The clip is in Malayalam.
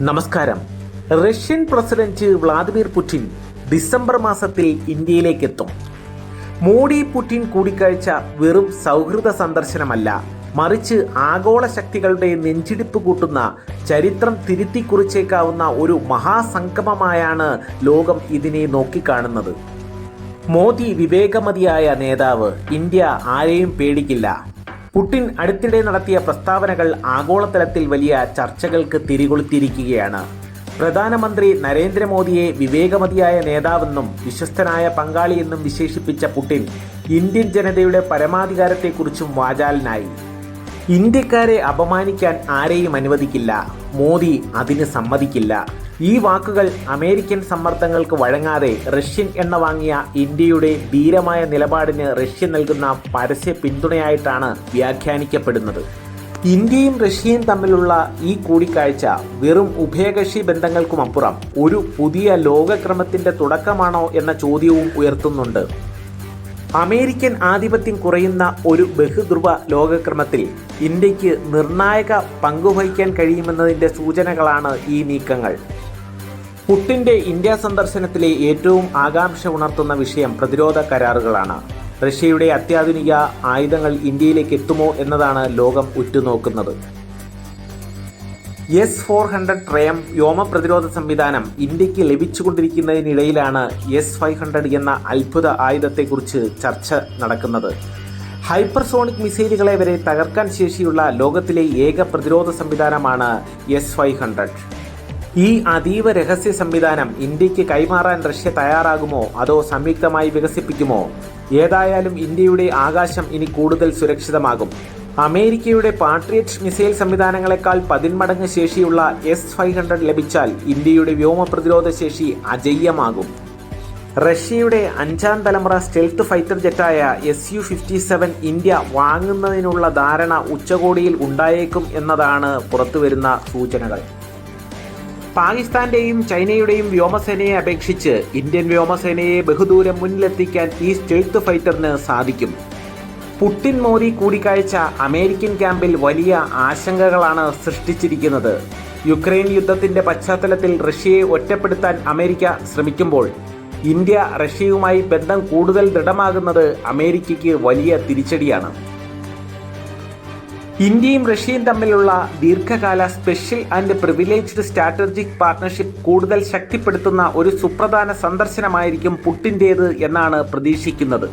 നമസ്കാരം. Russian president Vladimir Putin December മാസത്തിൽ ഇന്ത്യയിലേക്ക് എത്തും മോഡി പുടിൻ കൂടിക്കാഴ്ച വെറും സൗഹൃദ സന്ദർശനമല്ല മറിച്ച് ആഗോള ശക്തികളുടെ നെഞ്ചിടിപ്പ് കൂട്ടുന്ന ചരിത്രം തിരുത്തി കുറിച്ചേക്കാവുന്ന ഒരു മഹാസംഗമമായാണ് ലോകം ഇതിനെ നോക്കിക്കാണുന്നത്. മോദി വിവേകമതിയായ നേതാവ് ഇന്ത്യ ആരെയും പേടിക്കില്ല. പുടിൻ അടുത്തിടെ നടത്തിയ പ്രസ്താവനകൾ ആഗോളതലത്തിൽ വലിയ ചർച്ചകൾക്ക് തിരികൊളുത്തിയിരിക്കുകയാണ്. പ്രധാനമന്ത്രി നരേന്ദ്രമോദിയെ വിവേകമതിയായ നേതാവെന്നും വിശ്വസ്തനായ പങ്കാളിയെന്നും വിശേഷിപ്പിച്ച പുടിൻ ഇന്ത്യൻ ജനതയുടെ പരമാധികാരത്തെക്കുറിച്ചും വാചാലനായി. ഇന്ത്യക്കാരെ അപമാനിക്കാൻ ആരെയും അനുവദിക്കില്ല. മോദി അതിന് സമ്മതിക്കില്ല. ഈ വാക്കുകൾ അമേരിക്കൻ സമ്മർദ്ദങ്ങൾക്ക് വഴങ്ങാതെ റഷ്യൻ എണ്ണ വാങ്ങിയ ഇന്ത്യയുടെ ധീരമായ നിലപാടിന് റഷ്യ നൽകുന്ന പരസ്യ പിന്തുണയായിട്ടാണ് വ്യാഖ്യാനിക്കപ്പെടുന്നത്. ഇന്ത്യയും റഷ്യയും തമ്മിലുള്ള ഈ കൂടിക്കാഴ്ച വെറും ഉഭയകക്ഷി ബന്ധങ്ങൾക്കുമപ്പുറം ഒരു പുതിയ ലോകക്രമത്തിന്റെ തുടക്കമാണോ എന്ന ചോദ്യവും ഉയർത്തുന്നുണ്ട്. അമേരിക്കൻ ആധിപത്യം കുറയുന്ന ഒരു ബഹുധ്രുവ ലോകക്രമത്തിൽ ഇന്ത്യയ്ക്ക് നിർണായക പങ്കുവഹിക്കാൻ കഴിയുമെന്നതിന്റെ സൂചനകളാണ് ഈ നീക്കങ്ങൾ. പുട്ടിന്റെ ഇന്ത്യ സന്ദർശനത്തിലെ ഏറ്റവും ആകാംക്ഷ ഉണർത്തുന്ന വിഷയം പ്രതിരോധ കരാറുകളാണ്. റഷ്യയുടെ അത്യാധുനിക ആയുധങ്ങൾ ഇന്ത്യയിലേക്ക് എത്തുമോ എന്നതാണ് ലോകം ഉറ്റുനോക്കുന്നത്. എസ് ഫോർ ഹൺഡ്രഡ് ട്രയം വ്യോമ പ്രതിരോധ സംവിധാനം ഇന്ത്യയ്ക്ക് ലഭിച്ചുകൊണ്ടിരിക്കുന്നതിനിടയിലാണ് എസ് ഫൈവ് ഹൺഡ്രഡ് എന്ന അത്ഭുത ആയുധത്തെക്കുറിച്ച് ചർച്ച നടക്കുന്നത്. ഹൈപ്പർസോണിക് മിസൈലുകളെ വരെ തകർക്കാൻ ശേഷിയുള്ള ലോകത്തിലെ ഏക പ്രതിരോധ സംവിധാനമാണ് എസ് ഫൈവ് ഹൺഡ്രഡ്. ഈ അതീവ രഹസ്യ സംവിധാനം ഇന്ത്യയ്ക്ക് കൈമാറാൻ റഷ്യ തയ്യാറാകുമോ? അതോ സംയുക്തമായി വികസിപ്പിക്കുമോ? ഏതായാലും ഇന്ത്യയുടെ ആകാശം ഇനി കൂടുതൽ സുരക്ഷിതമാകും. അമേരിക്കയുടെ പാട്രിയറ്റ് മിസൈൽ സംവിധാനങ്ങളെക്കാൾ പതിന്മടങ്ങ് ശേഷിയുള്ള എസ് ഫൈവ് ഹൺഡ്രഡ് ലഭിച്ചാൽ ഇന്ത്യയുടെ വ്യോമ പ്രതിരോധ ശേഷി അജയ്യമാകും. റഷ്യയുടെ അഞ്ചാം തലമുറ stealth fighter ജെറ്റായ S U fifty seven India വാങ്ങുന്നതിനുള്ള ധാരണ ഉച്ചകോടിയിൽ ഉണ്ടായേക്കും എന്നതാണ് പുറത്തുവരുന്ന സൂചനകൾ. പാകിസ്ഥാന്റെയും ചൈനയുടെയും വ്യോമസേനയെ അപേക്ഷിച്ച് ഇന്ത്യൻ വ്യോമസേനയെ ബഹുദൂരം മുന്നിലെത്തിക്കാൻ ഈ സ്റ്റെൽത്ത് ഫൈറ്ററിന് സാധിക്കും. പുട്ടിൻ മോദി കൂടിക്കാഴ്ച അമേരിക്കൻ ക്യാമ്പിൽ വലിയ ആശങ്കകളാണ് സൃഷ്ടിച്ചിരിക്കുന്നത്. യുക്രൈൻ യുദ്ധത്തിന്റെ പശ്ചാത്തലത്തിൽ റഷ്യയെ ഒറ്റപ്പെടുത്താൻ അമേരിക്ക ശ്രമിക്കുമ്പോൾ ഇന്ത്യ റഷ്യയുമായി ബന്ധം കൂടുതൽ ദൃഢമാകുന്നത് അമേരിക്കയ്ക്ക് വലിയ തിരിച്ചടിയാണ്. ഇന്ത്യയും റഷ്യയും തമ്മിലുള്ള ദീർഘകാല special and privileged strategic partnership കൂടുതൽ ശക്തിപ്പെടുത്തുന്ന ഒരു സുപ്രധാന സന്ദർശനമായിരിക്കും പുട്ടിന്റേത് എന്നാണ് പ്രതീക്ഷിക്കുന്നത്.